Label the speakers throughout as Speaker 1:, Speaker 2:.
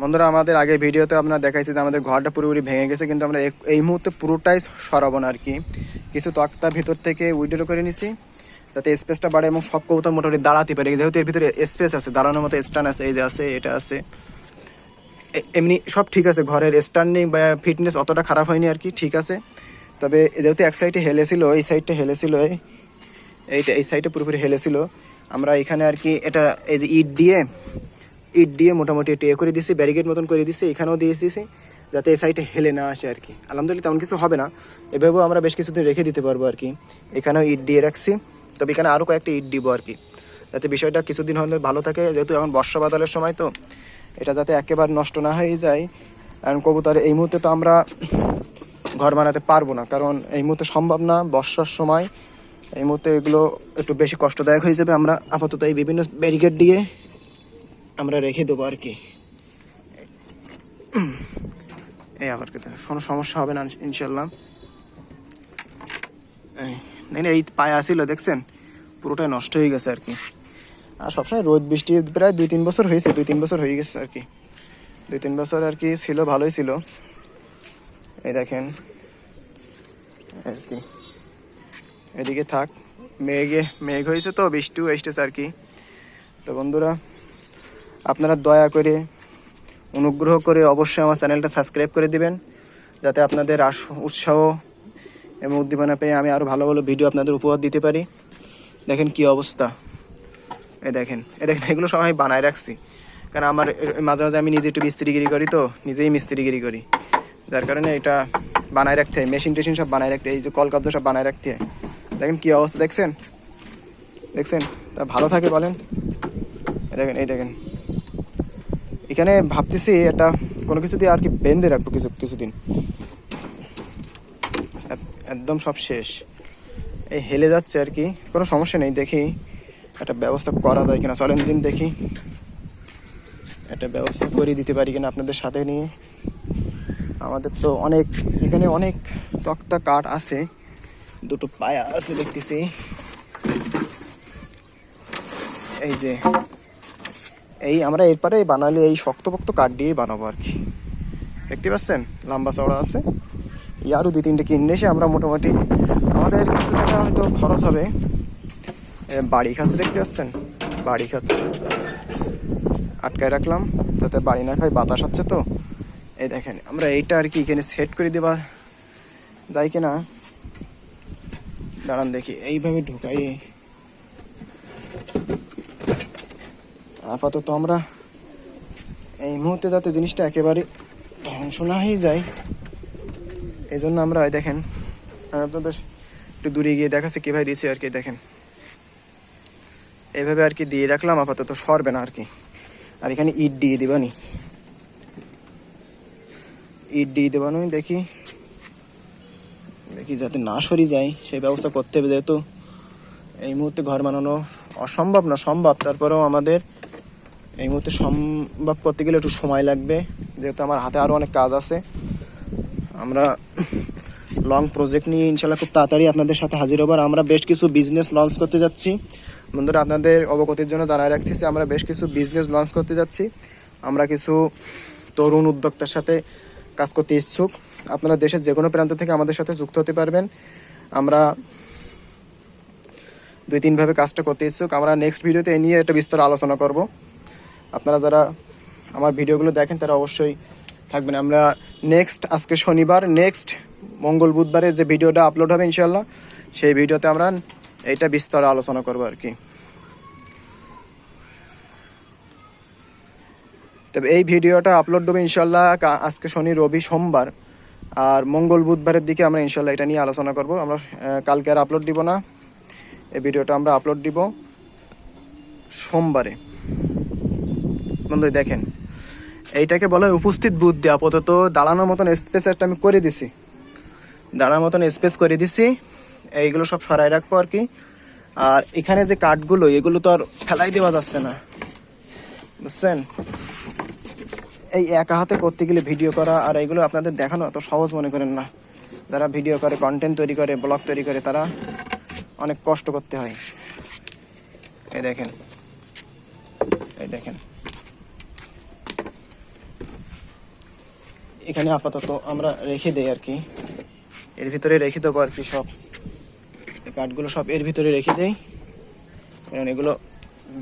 Speaker 1: বন্ধুরা, আমাদের আগে ভিডিওতে আপনারা দেখাইছি যে আমাদের ঘরটা পুরোপুরি ভেঙে গেছে, কিন্তু আমরা এই মুহূর্তে পুরোটাই সরাবো না আর কি। কিছু তক্তা ভিতর থেকে উইড্রো করে নিছি, যাতে স্পেসটা বাড়ে এবং সব কবুতর মোটামুটি দাঁড়াতে পারে। যেহেতু এর ভিতরে স্পেস আছে, দাঁড়ানোর মতো স্ট্যান্ড আছে, এই যে আছে, এটা আছে। এমনি সব ঠিক আছে, ঘরের স্ট্যান্ডিং বা ফিটনেস অতটা খারাপ হয়নি আর কি, ঠিক আছে। তবে যেহেতু এক সাইডে হেলেছিল, এই সাইডটা হেলেছিল, এইটা এই সাইডে পুরোপুরি হেলেছিল। আমরা এখানে আর কি এটা এই যে ইট দিয়ে ইট দিয়ে মোটামুটি একটু এ করে দিছি ব্যারিকেড মতন করে দিছি, এখানেও দিয়ে দিয়েছি যাতে এই সাইডে হেলে না আসে আর কি। আলহামদুলিল্লাহ তেমন কিছু হবে না। এভাবেও আমরা বেশ কিছুদিন রেখে দিতে পারব আর কি। এখানেও ইট দিয়ে রাখছি। তবে এখানে আরও কয়েকটা ইট দিব আর কি। যাতে বিষয়টা কিছুদিন হলে ভালো থাকে। যেহেতু এখন বর্ষা বাদলের সময় তো, এটা যাতে একেবারে নষ্ট না হয়ে যায়। কারণ কবুতর এই মুহূর্তে তো আমরা ঘর বানাতে পারব না। কারণ এই মুহূর্তে সম্ভব না বর্ষার সময়। এই মুহূর্তে এগুলো একটু বেশি কষ্টদায়ক হয়ে যাবে। আমরা আপাতত এই বিভিন্ন ব্যারিকেড দিয়ে আমরা রেখে দেবো আর কি। এই আবার কিন্তু কোনো সমস্যা হবে না ইনশাল্লাহ। এই পায়ে আসিল, দেখছেন? পুরোটাই নষ্ট হয়ে গেছে আর কি। আর সবসময় রোদ, বৃষ্টি প্রায় দুই তিন বছর হয়েছে, দুই তিন বছর হয়ে গেছে আর কি। দুই তিন বছর আর কি ছিল, ভালোই ছিল। এই দেখেন। আর কি। এদিকে থাক, মেঘে মেঘ হয়েছে তো, বৃষ্টিও এসতেছে আর কি। তো বন্ধুরা আপনারা দয়া করে অনুগ্রহ করে অবশ্যই আমার চ্যানেলটা সাবস্ক্রাইব করে দিবেন, যাতে আপনাদের আস- উৎসাহ এবং উদ্দীপনা পেয়ে আমি আরও ভালো ভালো ভিডিও আপনাদের উপহার দিতে পারি। দেখেন কি অবস্থা। এ দেখেন এ দেখেন, এগুলো সব আমি বানায় রাখছি। কারণ আমার মাঝে মাঝে আমি নিজে একটু মিস্ত্রিগিরি করি তো, নিজেই মিস্ত্রিগিরি করি। যার কারণে এটা বানায় রাখতে হয়, মেশিন টেশিন সব বানায় রাখতে হয়, এই যে কল কলকাতা সব বানায় রাখতে হয়। দেখেন কী অবস্থা, দেখছেন? দেখছেন? তা ভালো থাকে বলেন? দেখেন, এই দেখেন। এখানে ভাবতেছি এটা কোনো কিছু দিয়ে আর কি বেঁধে রাখব কিছু, কিছুদিন। এক- একদম সব শেষ। এই হেলে যাচ্ছে আর কি। কোনো সমস্যা নেই, দেখি একটা ব্যবস্থা করা যায় কিনা। চলেন দিন দেখি। একটা ব্যবস্থা করে দিতে পারি কিনা আপনাদের সাথে নিয়ে। আমাদের তো অনেক, এখানে অনেক তক্তা কাঠ আছে। দুটো পায়া আছে দেখতেছি। এই যে এই আমরা এরপরে বানালে এই শক্ত শক্তপোক্ত কাঠ দিয়েই বানাবো আর কি। দেখতে পাচ্ছেন? লম্বা চওড়া আছে। এই আরও দুই তিনটে কিনে এসে আমরা মোটামুটি আমাদের কিছু টাকা হয়তো খরচ হবে। বাড়ি খাচ্ছে দেখতে পাচ্ছেন? বাড়ি খাচ্ছে। আটকায় রাখলাম, যাতে বাড়ি না খাই বাতাস হচ্ছে তো। এই দেখেন, আমরা এইটা আর কি এখানে সেট করে দেবা। যায় কিনা। দাঁড়ান দেখি, এইভাবে ঢুকাই। আপাতত আমরা এই মুহূর্তে যাতে জিনিসটা একেবারে ধ্বংস না হয়ে যায় এই জন্য আমরা দেখেন, আমি আপনাদের একটু দূরে গিয়ে দেখাচ্ছি কীভাবে দিয়েছি আর কি, দেখেন। এইভাবে আর কি দিয়ে রাখলাম, আপাতত সরবে না আর কি। আর এখানে ইট দিয়ে দিবানি। ইট দিয়ে দেবানি, দেখি। দেখি যাতে না সরি যায়, সেই ব্যবস্থা করতে হবে যেহেতু এই মুহূর্তে ঘর বানানো অসম্ভব না, সম্ভব। তারপরেও আমাদের এই মুহূর্তে সম্ভব করতে গেলে একটু সময় লাগবে। যেহেতু আমার হাতে আরও অনেক কাজ আছে। আমরা লং প্রজেক্ট নিয়ে ইনশাল্লাহ খুব তাড়াতাড়ি আপনাদের সাথে হাজির হবার আমরা বেশ কিছু বিজনেস লঞ্চ করতে যাচ্ছি। বন্ধুরা, আপনাদের অবগতির জন্য জানাই রাখছি যে আমরা বেশ কিছু বিজনেস লঞ্চ করতে যাচ্ছি। আমরা কিছু তরুণ উদ্যোক্তার সাথে কাজ করতে ইচ্ছুক। আপনারা দেশের যে কোনো প্রান্ত থেকে আমাদের সাথে যুক্ত হতে পারবেন। আমরা দুই তিনভাবে কাজটা করতে ইচ্ছুক। আমরা নেক্সট ভিডিওতে এ নিয়ে একটা বিস্তর আলোচনা করব। আপনারা যারা আমার ভিডিওগুলো দেখেন, তারা অবশ্যই থাকবেন। আমরা নেক্সট আজকে শনিবার নেক্সট মঙ্গল বুধবারে যে ভিডিওটা আপলোড হবে ইনশাল্লাহ সেই ভিডিওতে আমরা এইটা বিস্তর আলোচনা করব আর কি। তবে এই ভিডিওটা আপলোড হবে ইনশাল্লাহ আজকে শনি, রবি, সোমবার, আর মঙ্গল বুধবারের দিকে আমরা ইনশাল্লাহ এটা নিয়ে আলোচনা করব। আমরা কালকে আর আপলোড দিব না। এই ভিডিওটা আমরা আপলোড দিব সোমবারে। বন্ধু দেখেন। এইটাকে বলা উপস্থিত বুদ্ধি। আপাতত দাঁড়ানোর মতন স্পেস একটা আমি করে দিছি। দাঁড়ানোর মতন স্পেস করে দিছি। এইগুলো সব সরাই রাখব আর কি। আর এখানে যে কাঠগুলো, এগুলো তো আর ফেলাই দেওয়া যাচ্ছে না। বুঝছেন? এই একা হাতে করতে গেলে ভিডিও করা আর এইগুলো আপনাদের দেখানো এত সহজ মনে করেন না। যারা ভিডিও করে কন্টেন্ট তৈরি করে ব্লগ তৈরি করে, তারা অনেক কষ্ট করতে হয়। এই দেখেন। এই দেখেন। এখানে আপাতত আমরা রেখে দেই আর কি। এর ভিতরে রেখে দেবো আর কি সব। কাঠগুলো সব এর ভিতরে রেখে দেই। কারণ এগুলো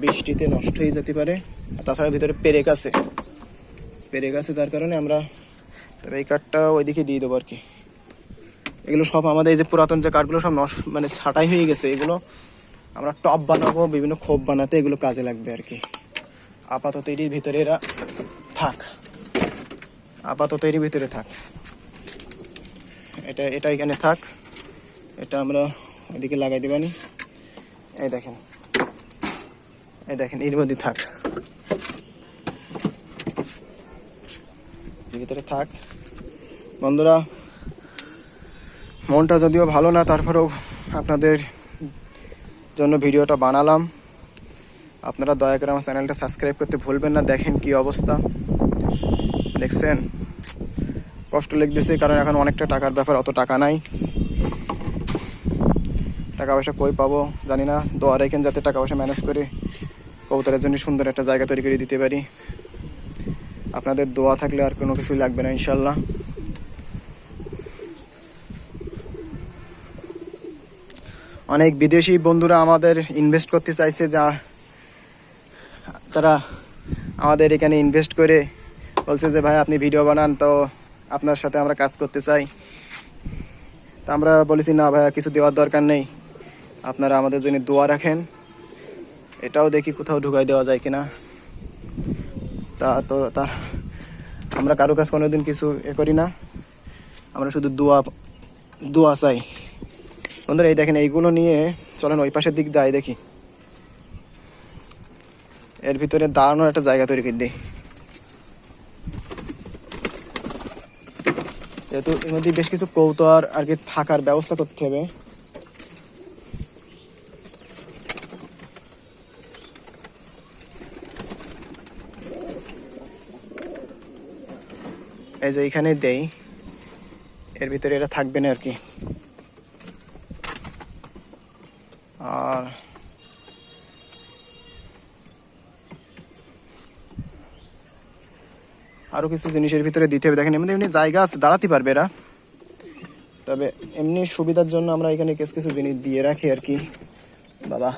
Speaker 1: বৃষ্টিতে নষ্ট হয়ে যেতে পারে। তাছাড়া ভিতরে পেরেক আছে। পেরেক আছে তার কারণে আমরা তবে এই কাঠটা ওইদিকে দিয়ে দেবো আর কি। এগুলো সব আমাদের এই যে পুরাতন যে কাঠগুলো সব নষ্ট মানে ছাটাই হয়ে গেছে, এগুলো আমরা টপ বানাবো, বিভিন্ন খোপ বানাতে এগুলো কাজে লাগবে আর কি। আপাতত এটির ভিতরে এরা থাক। আপাতত এর ভিতরে থাক। এটা এটা এখানে থাক। এটা আমরা ওইদিকে লাগাই দেবানি। এই দেখেন। এই দেখেন, এর মধ্যে থাক। ভিতরে থাক। বন্ধুরা, মনটা যদিও ভালো না, তারপরেও আপনাদের জন্য ভিডিওটা বানালাম। আপনারা দয়া করে আমার চ্যানেলটা সাবস্ক্রাইব করতে ভুলবেন না, দেখেন কি অবস্থা। দেখছেন? কষ্ট লাগতেছে কারণ এখন অনেকটা টাকার ব্যাপার, অত টাকা নাই। টাকা পয়সা কই পাবো জানি না। দোয়া রেখেন যাতে টাকা পয়সা ম্যানেজ করে কবুতরের জন্য সুন্দর একটা জায়গা তৈরি করে দিতে পারি। আপনাদের দোয়া থাকলে আর কোনো কিছুই লাগবে না ইনশাল্লাহ অনেক বিদেশি বন্ধুরা আমাদের ইনভেস্ট করতে চাইছে, যা তারা আমাদের এখানে ইনভেস্ট করে বলছে যে, ভাই, আপনি ভিডিও বানান তো আপনার সাথে আমরা কাজ করতে চাই। তা আমরা বলেছি, না, ভাইয়া, কিছু দেওয়ার দরকার নেই। আপনারা আমাদের জন্য দোয়া রাখেন। এটাও দেখি কোথাও ঢুকাই দেওয়া যায় কিনা। তা তো, তা আমরা কারও কাছে কোনোদিন কিছু এ করি না। আমরা শুধু দোয়া দোয়া চাই। বন্ধুরা, এই দেখেন, এইগুলো নিয়ে চলেন ওই পাশের দিক যাই দেখি। এর ভিতরে দাঁড়ানোর একটা জায়গা তৈরি করে দিই। যেহেতু এর মধ্যে বেশ কিছু কৌতর আর কি থাকার ব্যবস্থা করতে হবে। এই যে এখানে দেই। এর ভিতরে এটা থাকবে না আর কি। আরও কিছু জিনিসের ভিতরে দিতে হবে। দেখেন, এমনি এমনি জায়গা আছে, দাঁড়াতে পারবে এরা। তবে এমনি সুবিধার জন্য আমরা এখানে কিছু কিছু জিনিস দিয়ে রাখি আর কি। বাবা।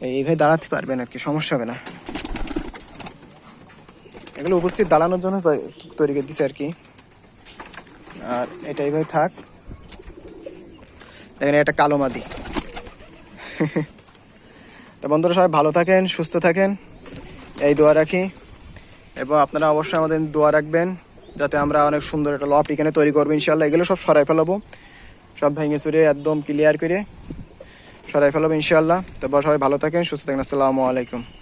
Speaker 1: এইভাবে দাঁড়াতে পারবেন আর কি, সমস্যা হবে না। এগুলো উপস্থিত দাঁড়ানোর জন্য তৈরি করে দিচ্ছে আর কি। আর এটা এইভাবে থাক। দেখেন, এটা কালো মাদি। তো বন্ধুরা, সবাই ভালো থাকেন, সুস্থ থাকেন। এই দোয়া রাখি। এবং আপনারা অবশ্যই আমাদের দোয়া রাখবেন, যাতে আমরা অনেক সুন্দর একটা লফট এখানে তৈরি করব ইনশাল্লাহ এগুলো সব সরাই ফেলাবো। সব ভেঙে চুরে একদম ক্লিয়ার করে সরাই ফেলাবো ইনশাল্লাহ তারপর সবাই ভালো থাকেন, সুস্থ থাকেন। আসসালামু আলাইকুম।